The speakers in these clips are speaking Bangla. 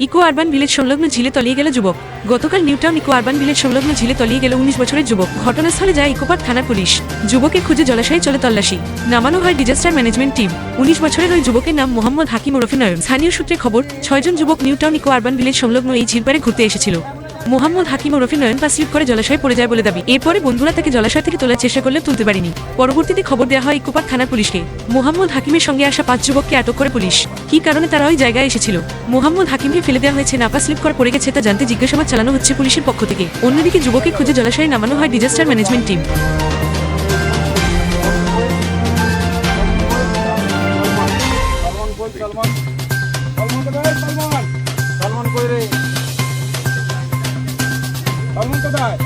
ইকো আরবান ভিলেজ সংলগ্ন ঝিলে তলিয়ে গেল যুবক। গতকাল নিউটাউন ইকো আরবান ভিলেজ সংলগ্ন ঝিলে তলিয়ে গেল উনিশ বছরের যুবক। ঘটনাস্থলে যায় ইকোপার থানা পুলিশ। যুবকে খুঁজে জলাশয়ে চলে তল্লাশি। নামানো হয় ডিজাস্টার ম্যানেজমেন্ট টিম। উনিশ বছরের ওই যুবকের নাম মোহাম্মদ হাকিম ওরফে স্থানীয় সূত্রে খবর, ছয়জন যুবক নিউটাউন ইকো আরবান ভিলেজ সংলগ্ন এই ঝিলপারে ঘুরতে এসেছিল। মোহাম্মদ হাকিম ও রফি নয়ন পা করে জলাশয়ে পড়ে যায় বলে দাবি। এরপরে বন্ধুরা তাকে জলাশয় থেকে তোলার চেষ্টা করলেও তুলতে পারেনি। পরবর্তীতে খবর দেওয়া হয় ইকোপার থানার পুলিশকে। মোহাম্মদ হাকিমের সঙ্গে আসা পাঁচ যুবককে আটক করে পুলিশ। কী কারণে তারা ওই জায়গায় এসেছিল? মোহাম্মদ হাকিমকে ফেলে দেওয়া হয়েছে নাপা স্লিপ করে পড়ে গেছে তা জানতে জিজ্ঞাসাবাদ চালানো হচ্ছে পুলিশের পক্ষ থেকে। অন্যদিকে যুবককে খুঁজে জলাশয়ে নামানো হয় disaster management team. Salman Salman? Salman কই রে? সালমান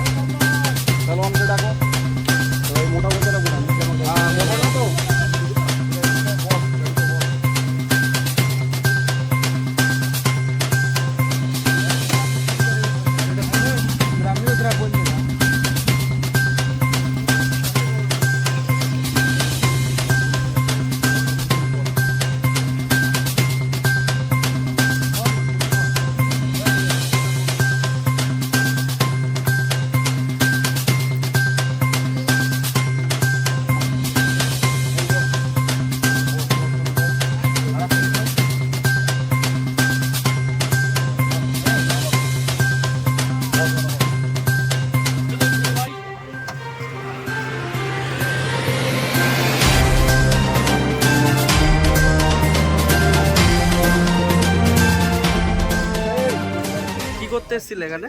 এসেছিল এখানে?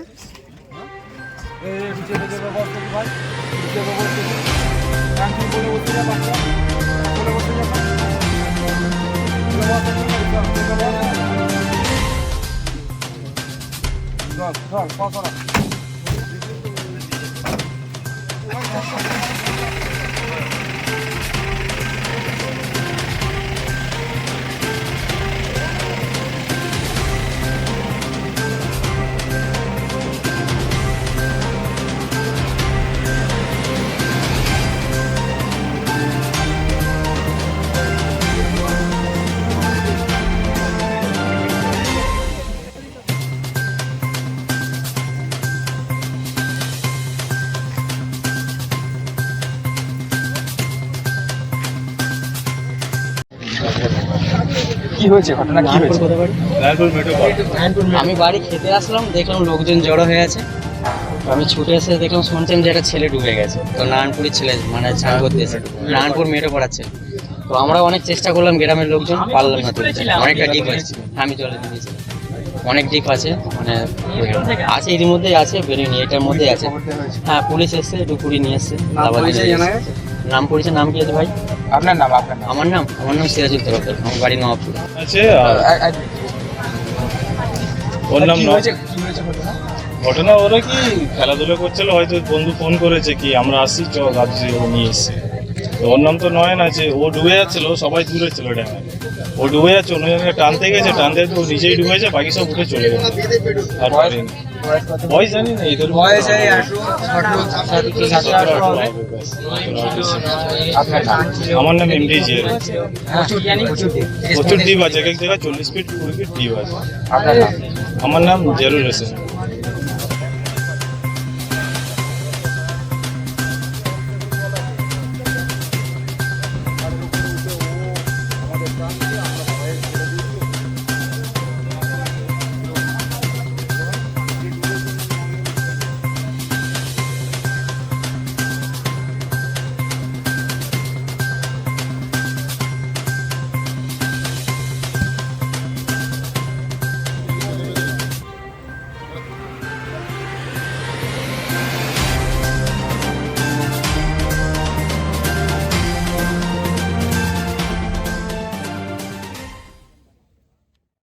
এ নিচে কি হয়েছে? ঘটনা কি হয়েছে? আমি বাড়ি খেতে আসলাম দেখলাম লোকজন জড়ো হয়ে আছে। আমি ছুটে এসে দেখলাম শুনছেন যে একটা ছেলে ডুবে গেছে। তো নারায়ণপুরের ছেলে মানে চান করতে এসে। নারায়ণপুর মেয়েটা পড়াচ্ছে। তো আমরা অনেক চেষ্টা করলাম গ্রামের লোকজন পারলাম না তুলতে। অনেকটা ডিপ আছে। আমি চলে দিয়েছি অনেক ডিপ আছে মানে আছে এর মধ্যেই আছে বেরোয়নি এটার মধ্যেই আছে। হ্যাঁ পুলিশ এসছে কুড়ি নিয়ে এসছে? নাম পরিচয় নাম কি আছে ভাই? আপনার নাম আপনার নাম? আমার নাম আমার নাম সিরাজুল তরফদার আমার বাড়ি নবাবপুর। আছে ওর নাম ঘটনা? ওরা কি খেলাধুলা করছিল? হয়তো বন্ধু ফোন করেছে কি আমরা আসি চল ভাবছি ও নিয়ে এসছে। ওর নাম তো নয়ন আছে ও ডুবে যাচ্ছিল সবাই দূরে ছিল ড্যামে ও ডুবে যাচ্ছে অন্য জায়গায় টানতে গেছে টানতে তো ও নিজেই ডুবেছে বাকি সব উঠে চলে গেছে। আর পারেনি বয়স জানি না এদের বয়স আমার নাম এমডি জিয়ার প্রচুর প্রচুর দ্বীপ আছে এক এক জায়গায় চল্লিশ ফিট কুড়ি ফিট দ্বীপ আছে। আমার নাম জেরুল হোসেন।